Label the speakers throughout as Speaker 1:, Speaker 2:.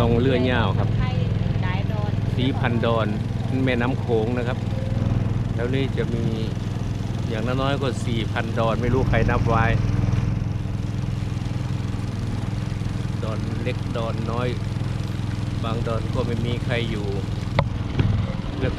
Speaker 1: ลงเรือยาวครับ
Speaker 2: ไทยดายดอน
Speaker 1: สีพันดอนแม่น้ำโขงนะครับ แล้วนี่จะมีอย่างน้อยๆก็สี่พันดอนไม่รู้ใครนับไว้ ดอนเล็กดอนน้อย บางดอนก็ไม่มีใครอยู่แล้ว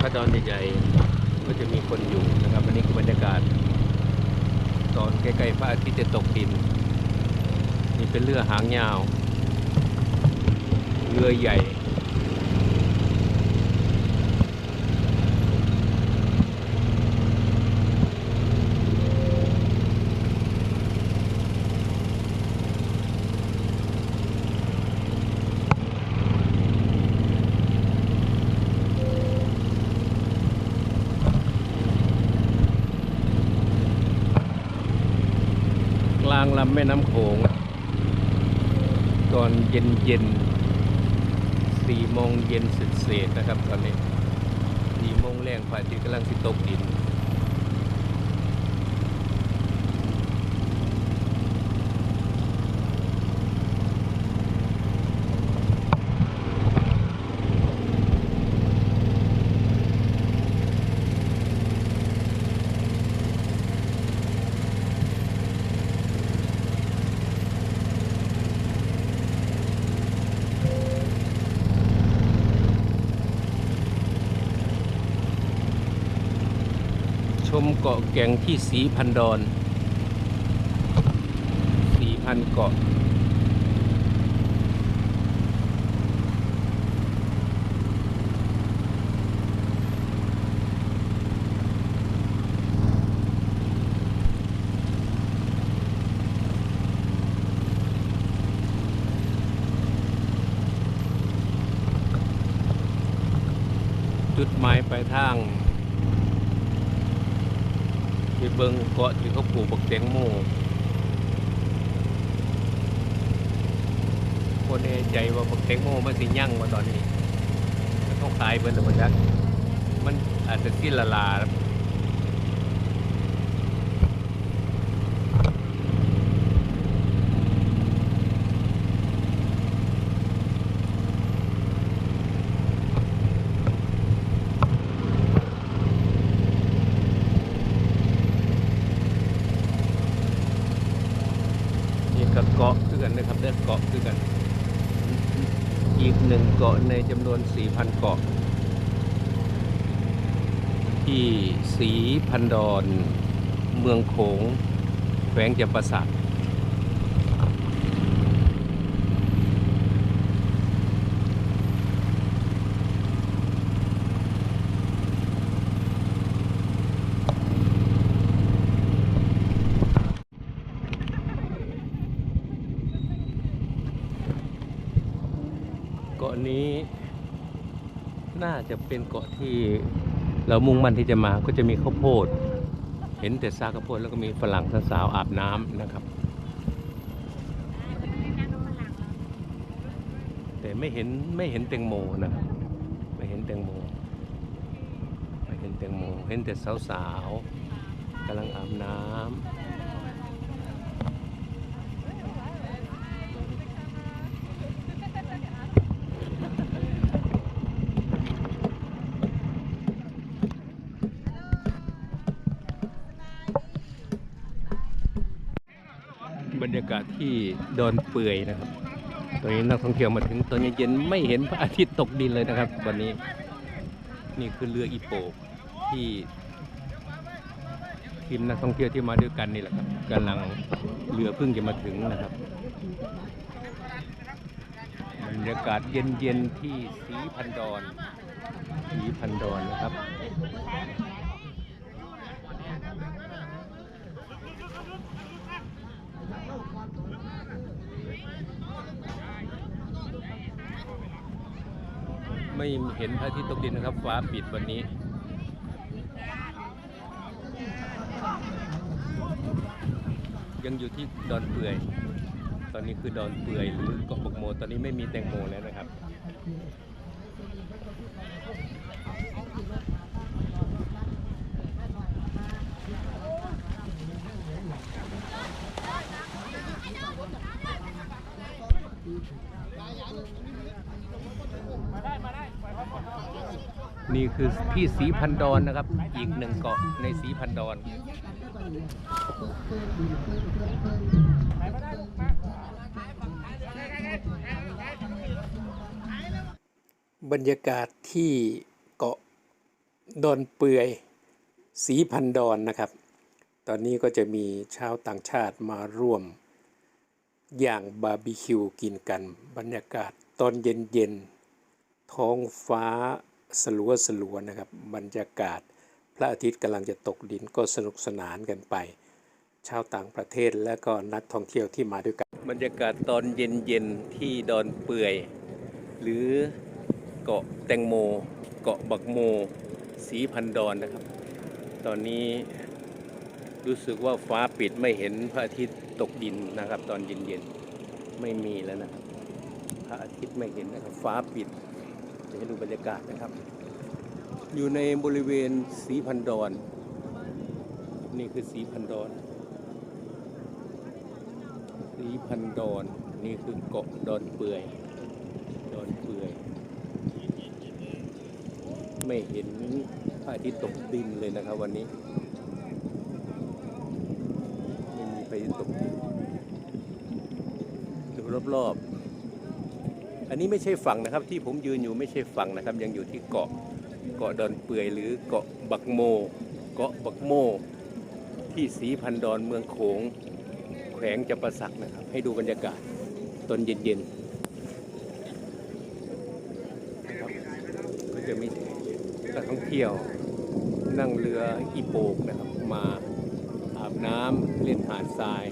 Speaker 1: ถ้าดอนใหญ่ๆก็จะมีคนอยู่นะครับอันนี้คือบรรยากาศ ตอนใกล้ๆพระอาทิตย์จะตกดิน นี่เป็นเรือหางยาว เรือใหญ่ กลางลำแม่น้ำโขงตอนเย็นเย็น สี่โมงเย็นเศษๆนะครับตอนนี้สี่โมงแรงพระอาทิตย์กำลังสิตกดิน ชมเกาะแก่งที่สีพันดอนสีพันเกาะ จุดหมายปลายทาง ไป เบิงเกาะที่เขาปลูกบักแตงโมคนแน่ใจว่าบักแตงโมมันสิยั่งมาตอนนี้แล้วเขาขายเบิร์หรือเปล่ามันอาจจะสิ้นละลาครับนี่ก็เกาะคือกันนะครับเด้อเกาะคือกัน อีกหนึ่ง เกาะในจำนวน 4,000 เกาะ ที่สีพันดอน เมืองโขง แขวงจำปาสัก กาะนี้ น่าจะเป็นเกาะที่เรามุ่งมั่นที่จะมาก็จะมีข้าวโพด เห็นแต่ซากข้าวโพดแล้วก็มีฝรั่งสาวๆอาบน้ำนะครับ แต่ไม่เห็นไม่เห็นแตงโมนะครับไม่เห็นแตงโมไม่เห็นแตงโม เห็นแต่สาวๆกำลังอาบน้ำบรรยากาศ ที่ดอนเปื่อยนะครับตอนนี้นักท่องเที่ยวมาถึงตอนเย็นๆไม่เห็นพระอาทิตย์ตกดินเลยนะครับ วันนี้นี่คือเรืออีโปที่ทีมนักท่องเที่ยวที่มาด้วยกันนี่แหละครับกำลังเรือเพิ่งจะมาถึงนะครับบรรยากาศเย็นๆที่สีพันดอนสีพันดอนนะครับ ไม่เห็นพระอาทิตย์ตกดินนะครับ ฟ้าปิดวันนี้ ยังอยู่ที่ดอนเปื่อย ตอนนี้คือดอนเปื่อยหรือเกาะบกโม ตอนนี้ไม่มีแตงโมแล้วนะครับ นี่คือพี่สีพันดอนนะครับ อีกหนึ่งเกาะในสีพันดอนบรรยากาศที่เกาะดอนเปื่อยสีพันดอนนะครับ ตอนนี้ก็จะมีชาวต่างชาติมาร่วม อย่างบาร์บีคิวกินกัน บรรยากาศตอนเย็นๆท้องฟ้า สลัวสลัวนะครับบรรยากาศ พระอาทิตย์กำลังจะตกดินก็สนุกสนานกันไป ชาวต่างประเทศและก็นักท่องเที่ยวที่มาด้วยกัน บรรยากาศตอนเย็นๆที่ดอนเปื่อย หรือเกาะแตงโม เกาะบักโม สีพันดอนนะครับ ตอนนี้รู้สึกว่าฟ้าปิดไม่เห็นพระอาทิตย์ตกดินนะครับ ตอนเย็นๆไม่มีแล้วนะครับ พระอาทิตย์ไม่เห็นนะครับ ฟ้าปิด จะให้ดูบรรยากาศนะครับ อยู่ในบริเวณสีพันดอน นี่คือสีพันดอน สีพันดอน นี่คือเกาะดอนเปื่อย ดอนเปื่อย ไม่เห็นพระอาทิตย์ตกดินเลยนะครับวันนี้ ไม่มีพระอาทิตย์ตกดินดูรอบๆ อันนี้ไม่ใช่ฝั่งนะครับ ที่ผมยืนอยู่ไม่ใช่ฝั่งนะครับ ยังอยู่ที่เกาะเกาะดอนเปื่อยหรือเกาะบักโม เกาะบักโม ที่สีพันดอนเมืองโขงแขวงจำปาสักนะครับ ให้ดูบรรยากาศตอนเย็นๆนะครับก็จะมีนักท่องเที่ยวนั่งเรืออีโปกนะครับมาอาบน้ำเล่นหาดทราย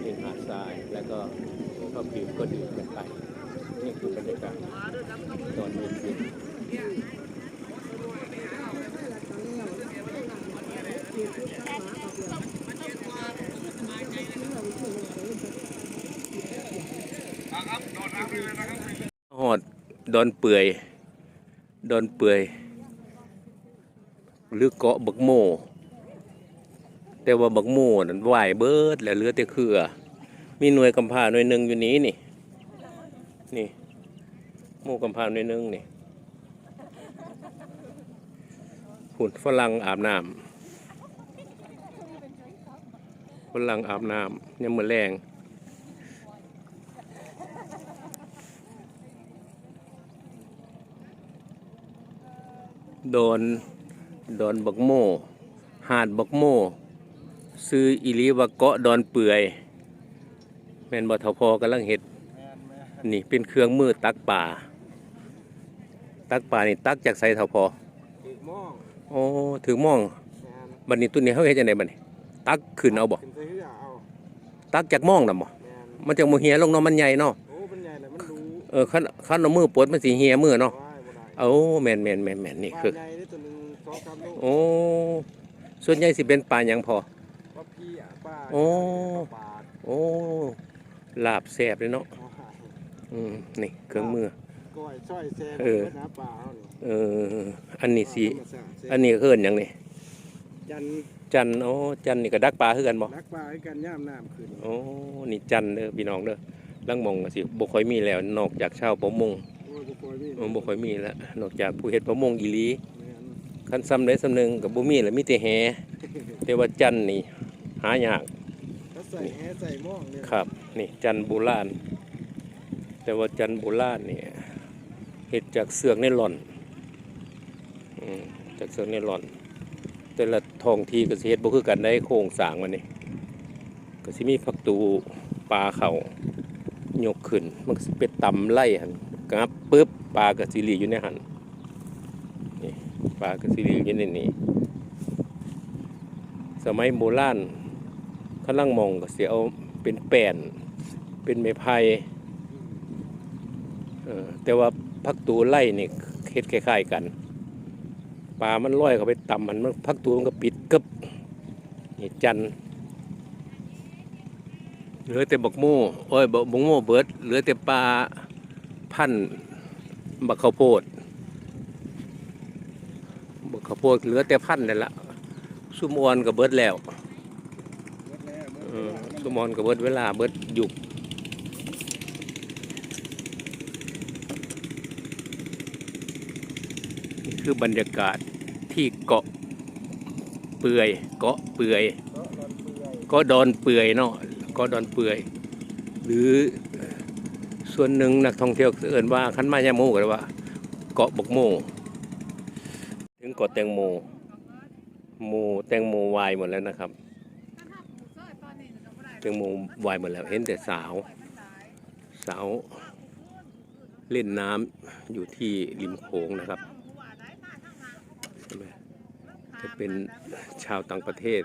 Speaker 1: เล่นหาดทรายแล้วก็ชอบดื่มก็ดื่มกันไป นี่คือบรรยากาศตอนเย็นหอดดอนเปื่อย ดอนเปื่อย หรือเกาะบักโม แต่ว่าบักโมนั่นไหวายเบิดแล้วเหลือแต่เครือ มีหน่วยกำพาหน่วยหนึ่งอยู่นี้นี่ นี่ โมกำพร้าน่วยหนึ่งนี่หุ่นฝรั่งอาบน้ำฝรั่งอาบน้ำยังมือแรงโดนดอนบักโมหาดบักโมซื้ออิลีวาเกาะดอนเปื่อยแม่นบ่ทพอกำลังเห็ด นี่เป็นเครื่องมือตักป่า ตักป่านี่ตักจากไสทพอ
Speaker 2: อีกหม้อง
Speaker 1: โอ้ถึงมอง
Speaker 2: แมน
Speaker 1: บัดนี้ตุ้นี้เขาเฮ็ดจังไดบัดนี้ ตักขึ้นเอาบ่
Speaker 2: ขึ้นใส่เหือเอา
Speaker 1: ตักจากมองน่ะบ่
Speaker 2: แมน
Speaker 1: มันจะบ่เหียลงเนาะมันใหญ่เนาะ
Speaker 2: โอ้เป็นใหญ่เลยมันรู้
Speaker 1: เออคันคันเอามือปลดมันสิเหียมือเนาะ
Speaker 2: ว่ายบ่ได้
Speaker 1: เอาแม่นแม่นแม่นแม่นนี่คือ
Speaker 2: ปลาใหญ่ได้ตัวหนึงสองสามโล
Speaker 1: โอ้ส่วนใหญ่สิเป็นปลาหยังพอ
Speaker 2: ปลาพี่อะปลา
Speaker 1: โอ้
Speaker 2: ปลา
Speaker 1: โอ้ลาบแซ่บเลยเนาะ
Speaker 2: ปลา
Speaker 1: อืมนี่เครื่องมือ
Speaker 2: ก้อยช่อยแซ่บ
Speaker 1: เออ
Speaker 2: น้ำปลาเอานี่
Speaker 1: เอออันนี้สิ
Speaker 2: ธรรมชาติแซ่บ
Speaker 1: อันนี้เอิ้นหยังนี่
Speaker 2: จัน
Speaker 1: จันโอ้จันนี่ก็ดักปลาคือกันบ่
Speaker 2: นักปลาให้กันย่ามน้ำขึ้น
Speaker 1: โอ้นี่จันเด้อพี่น้องเด้อลังมองก็สิบ่ค่อยมีแล้ว นอกจากชาวประมง
Speaker 2: โอ้ยบ่ค่อยมี
Speaker 1: มันบ่ค่อยมีแล้วนอกจากผู้เฮ็ดประมงอีหลี
Speaker 2: แม่น
Speaker 1: คันซ้ำใดซ้ำหนึงก็บ่มีแล้วมีแต่แหแต่ว่าจันนี่หายาก
Speaker 2: ถ้าใส่แหใส่หม้องเนี่ย
Speaker 1: ครับ นี่จันโบราณ แต่ว่าจันโบราณนี่ยเฮ็ดจากเสือกไนลอนอจากเสือกไนลอน แต่ละท้องที่ก็สิเฮ็ดบ่คือกันได้โครงสร้างมันนี่ก็สิมีผักตูปลาเขายกขึ้น มันก็สิเป็นตำไล่หันงับปึ๊บปลาก็สิหลีอยู่ในหันนี่ปลาก็สิหลีอยู่ในนี้สมัยโบราณข้าล่างมองก็เสียเอาเป็นแป้นเป็นไม้ไผ่ แต่ว่าพักตูไล่นี่เฮ็ดคล้ายๆกันปลามันลอยเข้าไปต่ำมันมันพักตูมันก็ปิดกึบนี่จันเหลือแต่บักโม่โอ้ยบักโม่เบิด เหลือแต่ปลาพันธ์บักข้าวโพดบักข้าวโพดเหลือแต่พันธ์นั่นละสุมออนก็เบิดแล้ว
Speaker 2: หมดแล้ม
Speaker 1: อ
Speaker 2: ว
Speaker 1: อนกับเบิดเวลาเบิดหยุก คือบรรยากาศที่เกาะเปื่อยเกาะเปื่อย
Speaker 2: ก็นอนเปื่อย
Speaker 1: ก็ดอนเปื่อยเนาะก็ดอนเปื่อย หรือส่วนหนึ่งนักท่องเที่ยวเอิ่นว่าคันมายาโมก็เลยว่า เกาะบกโม ถึงเกาะแตงโมโมแตงโมวายหมดแล้วนะครับแตงโมวายหมดแล้วเห็นแต่สาว สาว เล่นน้ำอยู่ที่ริมโขงนะครับ จะเป็นชาวต่างประเทศ